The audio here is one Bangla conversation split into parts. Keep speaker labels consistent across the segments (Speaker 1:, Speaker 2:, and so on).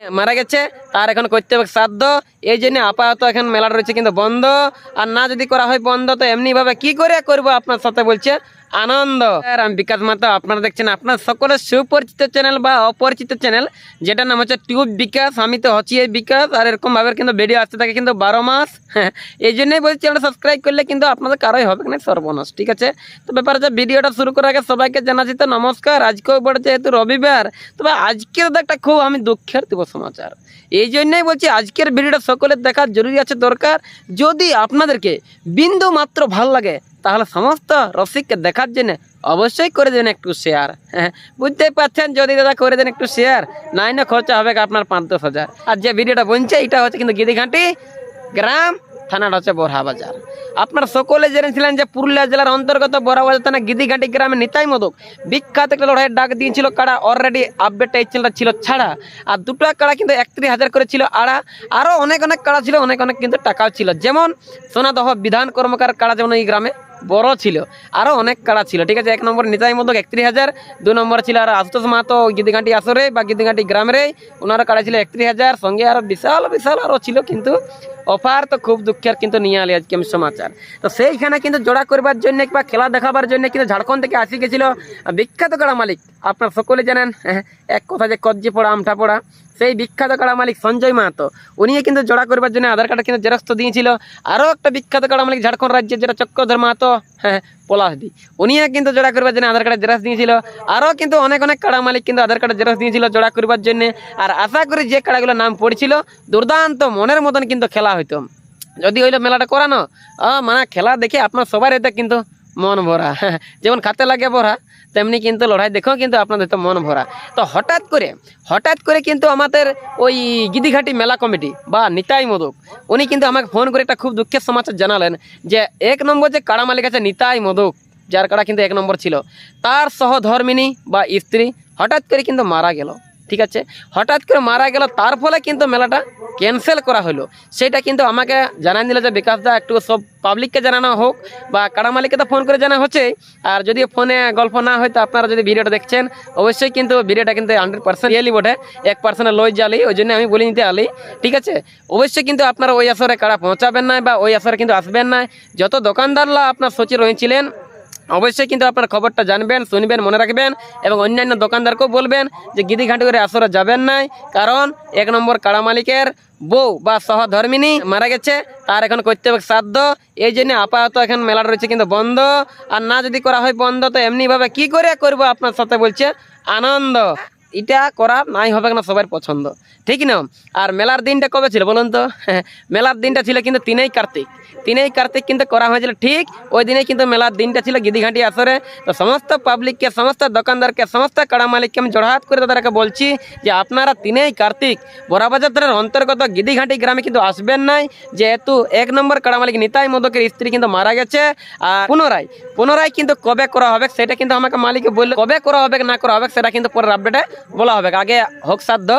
Speaker 1: মারা গেছে, তার এখন করতে হবে শ্রাদ্ধ। এই জন্য আপাতত এখন মেলা রয়েছে কিন্তু বন্ধ। আর না যদি করা হয় বন্ধ, তো এমনি ভাবে কি করে করব আপনার সাথে বলছে? আনন্দ। আর আমি বিকাশ মাতা, আপনারা দেখছেন আপনার সকলের সুপরিচিত চ্যানেল বা অপরিচিত চ্যানেল, যেটার নাম হচ্ছে টিউব বিকাশ। আমি তো হচ্ছি এই বিকাশ, আর এরকম ভাবে কিন্তু ভিডিও আসতে থাকে কিন্তু বারো মাস। এই জন্যই বলছি আমরা সাবস্ক্রাইব করলে কিন্তু আপনাদের কারোই হবে না, সর্বনাশ, ঠিক আছে? তো ব্যাপার হচ্ছে ভিডিওটা শুরু করার আগে সবাইকে জানাচ্ছি তো নমস্কার। আজকেও বড় যেহেতু রবিবার, তবে আজকের একটা খুব আমি দুঃখের দিব সমাচার। এই জন্যই বলছি, আজকের ভিডিওটা সকলের দেখা জরুরি আছে, দরকার। যদি আপনাদেরকে বিন্দু মাত্র ভালো লাগে তাহলে সমস্ত রসিককে দেখার জন্য অবশ্যই করে দেবেন একটু শেয়ার হ্যাঁ বুঝতেই পারছেন? যদি দাদা করে দেন একটু শেয়ার নাই না খরচা হবে আপনার পাঁচ দশ হাজার। আর যে ভিডিওটা বলছে, এটা হচ্ছে কিন্তু গিদিঘাটি গ্রাম থানাটা হচ্ছে বরহা বাজার। আপনার সকলে জেনেছিলেন যে পুরুলিয়া জেলার অন্তর্গত বরহাবাজার থানা গিদিঘাটি গ্রামে নিতাই মদক বিখ্যাত একটা লড়াইয়ের ডাক দিয়েছিল কাড়া অলরেডি আপডেট এই চ্যানেলটা ছিল ছাড়া। আর দুটো কাড়া কিন্তু একত্রিশ হাজার করে ছিল আড়া। আরও অনেক অনেক কাড়া ছিল, অনেক অনেক কিন্তু টাকাও ছিল। যেমন সোনাদহ বিধান কর্মকার কাড়া যেমন এই গ্রামে বড় ছিল। আরও অনেক কাড়া ছিল। ঠিক আছে, এক নম্বর নিতাই মধ্যক একত্রিশ হাজার, দু নম্বর ছিল আর আশুতোষ মাহাতো গিদিঘাটি আসরে বা গিদিঘাটি গ্রামের। ওনারা কাড়া ছিল একত্রিশ হাজার, সঙ্গে আরও বিশাল বিশাল আরও ছিল কিন্তু অফার তো খুব দুঃখের কিন্তু নিয়ে আলি আজকে আমি সমাচার। তো সেইখানে কিন্তু জোড়া করবার জন্য বা খেলা দেখাবার জন্য কিন্তু ঝাড়খণ্ড থেকে আসি গেছিল বিখ্যাত কাড়া মালিক। আপনার সকলে জানেন এক কথা যে কজ্জি পড়া আমঠা পড়া, সেই বিখ্যাত কাড়া মালিক সঞ্জয় মাহাতো। উনিও কিন্তু জোড়া করবার জন্য আধার কার্ড কিন্তু জেরক্স দিয়েছিল। আরও একটা বিখ্যাত কাড়া মালিক ঝাড়খণ্ড রাজ্যের যেটা চক্রধর মাহাতো হ্যাঁ পলাশদি উনিও কিন্তু জোড়া করবার জন্য আধার কার্ডের জেরক্স দিয়েছিল। আরও কিন্তু অনেক অনেক কাড়া মালিক কিন্তু আধার কার্ডের জেরক্স দিয়েছিল জোড়া করবার জন্য। আর আশা করি যে কাড়াগুলোর নাম পড়ছিল, দুর্দান্ত মনের মতন কিন্তু খেলা হইতো। যদি হইল মেলাটা করানো মানে খেলা দেখে আপনার সবার এতে কিন্তু মন ভরা। যেমন খাতে লাগে ভরা তেমনি কিন্তু লড়াই দেখো কিন্তু আপনাদের তো মন ভরা। তো হঠাৎ করে হঠাৎ করে কিন্তু আমাদের ওই গিদিঘাটি মেলা কমিটি বা নিতাই মোদক, উনি কিন্তু আমাকে ফোন করে একটা খুব দুঃখের সমাচার জানালেন যে এক নম্বর যে কাড়া মালিক আছে নিতাই মোদক, যার কাড়া কিন্তু এক নম্বর ছিল, তার সহধর্মিনী বা স্ত্রী হঠাৎ করে কিন্তু মারা গেল। ঠিক আছে? হঠাৎ করে মারা গেল, তার ফলে কিন্তু মেলাটা ক্যান্সেল করা হলো। সেটা কিন্তু আমাকে জানাই দিল যে, বিকাশ দা, একটু সব পাবলিককে জানানো হোক বা কাড়া মালিককে তো ফোন করে জানা হচ্ছে। আর যদি ফোনে গল্প না হয়, তো আপনারা যদি ভিডিওটা দেখছেন, অবশ্যই কিন্তু ভিডিওটা কিন্তু হান্ড্রেড পার্সেন্ট রিয়েলি বটে। এক পার্সেন্ট লই জালি ওই জন্য আমি বলে নিতে আলি। ঠিক আছে? অবশ্যই কিন্তু আপনারা ওই আসরে কাড়া পৌঁছাবেন না বা ওই আসরে কিন্তু আসবেন না যত দোকানদাররা আপনার সচি রয়েছিলেন অবশ্যই কিন্তু আপনার খবরটা জানবেন, শুনবেন, মনে রাখবেন এবং অন্যান্য দোকানদারকেও বলবেন যে গিদি ঘাঁটি করে আসরে যাবেন নাই, কারণ এক নম্বর কাড়া মালিকের বউ বা সহধর্মিনী মারা গেছে, তার এখন করতে হবে শ্রাদ্ধ এই জন্য আপাতত এখন মেলাটা রয়েছে কিন্তু বন্ধ। আর না যদি করা হয় বন্ধ, তো এমনিভাবে কি করে করব আপনার সাথে বলছে আনন্দ। এটা করা নাই, হবে না সবার পছন্দ। ঠিক না? আর মেলার দিনটা কবে ছিল বলুন তো? মেলার দিনটা ছিল কিন্তু তিনেই কার্তিক। তিনেই কার্তিক কিন্তু করা হয়েছিল ঠিক ওই দিনে কিন্তু মেলার দিনটা ছিল গিদিঘাটি আসরে। তো সমস্ত পাবলিককে সমস্ত দোকানদারকে, সমস্ত কাড়া মালিককে আমি জড়হাত করে তাদেরকে বলছি যে আপনারা তিনেই কার্তিক বড়াবাজার থানার অন্তর্গত গিদিঘাটি গ্রামে কিন্তু আসবেন নাই। যেহেতু এক নম্বর কাড়া মালিক নিতাই মদকের স্ত্রী কিন্তু মারা গেছে। আর পুনরায় পুনরায় কিন্তু কবে করা হবে সেটা কিন্তু আমাকে মালিকে বলল, কবে করা হবে না করা হবে সেটা কিন্তু পরের আপডেটে বলা হবে, আগে হোক সাধ্য,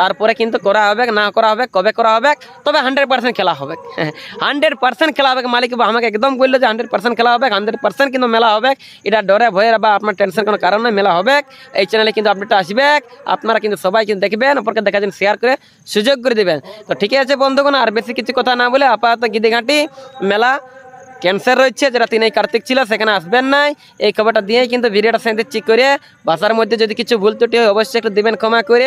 Speaker 1: তারপরে কিন্তু করা হবে, না করা হবে, কবে করা হবে, তবে হান্ড্রেড পার্সেন্ট খেলা হবে। হান্ড্রেড পার্সেন্ট খেলা হবে, মালিক আমাকে একদম বলল যে হান্ড্রেড পার্সেন্ট খেলা হবে হান্ড্রেড পার্সেন্ট কিন্তু মেলা হবে। এটা ডরে ভয়ে বা আপনার টেনশন কোনো কারণ নয় মেলা হবে। এই চ্যানেলে কিন্তু আপডেটটা আসবে, আপনারা কিন্তু সবাই কিন্তু দেখবেন ওপরকে দেখা যান শেয়ার করে সুযোগ করে দেবেন। তো ঠিক আছে বন্ধুগণ, আর বেশি কিছু কথা না বলে আপাতত গিদি ঘাঁটি মেলা ক্যান্সার রয়েছে যেটা তিনি কার্তিক ছিল, সেখানে আসবেন নাই। এই খবরটা দিয়েই কিন্তু ভিডিওটা সেদিন চেক করে বাসার মধ্যে যদি কিছু ভুল ত্রুটি হয়, অবশ্যই একটু দেবেন, ক্ষমা করে।